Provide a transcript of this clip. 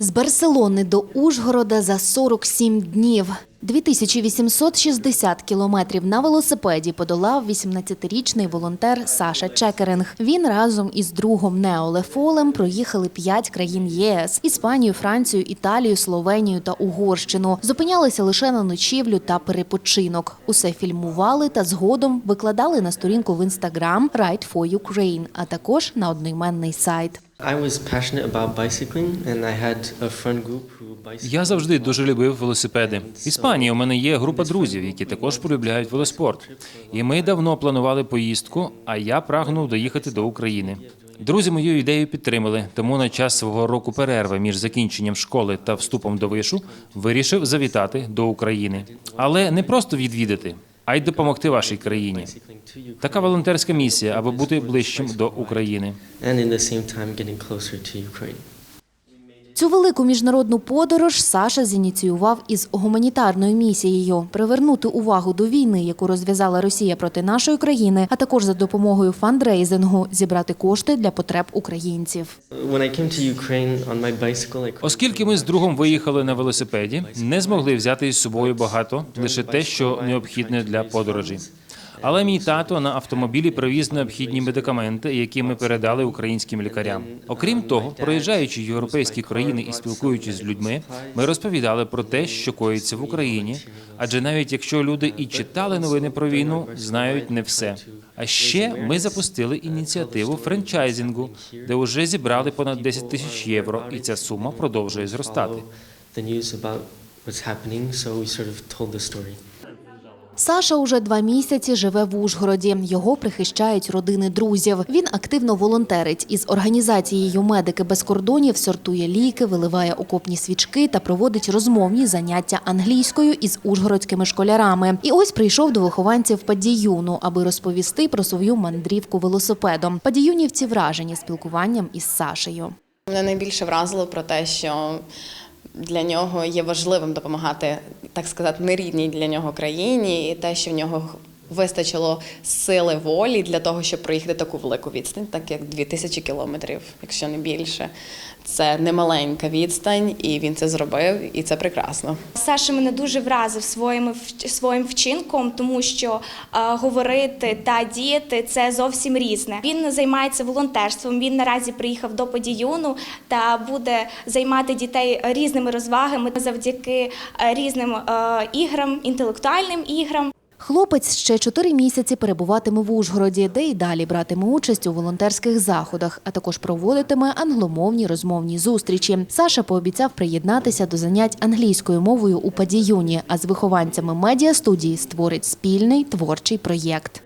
З Барселони до Ужгорода за 47 днів. 2860 кілометрів на велосипеді подолав 18-річний волонтер Саша Чекеринг. Він разом із другом Нео Лефолем проїхали п'ять країн ЄС – Іспанію, Францію, Італію, Словенію та Угорщину. Зупинялися лише на ночівлю та перепочинок. Усе фільмували та згодом викладали на сторінку в Інстаграм Ride for Ukraine, а також на одноіменний сайт. Я завжди дуже любив велосипеди. В Іспанії у мене є група друзів, які також полюбляють велоспорт. І ми давно планували поїздку, а я прагнув доїхати до України. Друзі мою ідею підтримали, тому на час свого року перерви між закінченням школи та вступом до вишу вирішив завітати до України. Але не просто відвідати, а й допомогти вашій країні. Така волонтерська місія, аби бути ближчим до України. Цю велику міжнародну подорож Саша зініціював із гуманітарною місією привернути увагу до війни, яку розв'язала Росія проти нашої країни, а також за допомогою фандрейзингу зібрати кошти для потреб українців. Оскільки ми з другом виїхали на велосипеді, не змогли взяти із собою багато, лише те, що необхідне для подорожі. Але мій тато на автомобілі привіз необхідні медикаменти, які ми передали українським лікарям. Окрім того, проїжджаючи європейські країни і спілкуючись з людьми, ми розповідали про те, що коїться в Україні. Адже навіть якщо люди і читали новини про війну, знають не все. А ще ми запустили ініціативу франчайзингу, де вже зібрали понад 10 тисяч євро, і ця сума продовжує зростати. the news about what's happening, so we sort of told the story. Саша уже два місяці живе в Ужгороді. Його прихищають родини друзів. Він активно волонтерить із організацією Медики без кордонів, сортує ліки, виливає окопні свічки та проводить розмовні заняття англійською із ужгородськими школярами. І ось прийшов до вихованців Падіюну, аби розповісти про свою мандрівку велосипедом. Падіюнівці вражені спілкуванням із Сашею. Мене найбільше вразило про те, що для нього є важливим допомагати, так сказати, нерідній для нього країні, і те, що в нього вистачило сили волі для того, щоб проїхати таку велику відстань, так як 2000 кілометрів, якщо не більше. Це немаленька відстань, і він це зробив, і це прекрасно. Саша мене дуже вразив своїм своїм вчинком, тому що е, говорити та діяти це зовсім різне. Він займається волонтерством. Він наразі приїхав до Подіюну та буде займати дітей різними розвагами завдяки е, різним е, іграм, інтелектуальним іграм. Хлопець ще чотири місяці перебуватиме в Ужгороді, де й далі братиме участь у волонтерських заходах, а також проводитиме англомовні розмовні зустрічі. Саша пообіцяв приєднатися до занять англійською мовою у Падіюні, а з вихованцями медіа студії створить спільний творчий проєкт.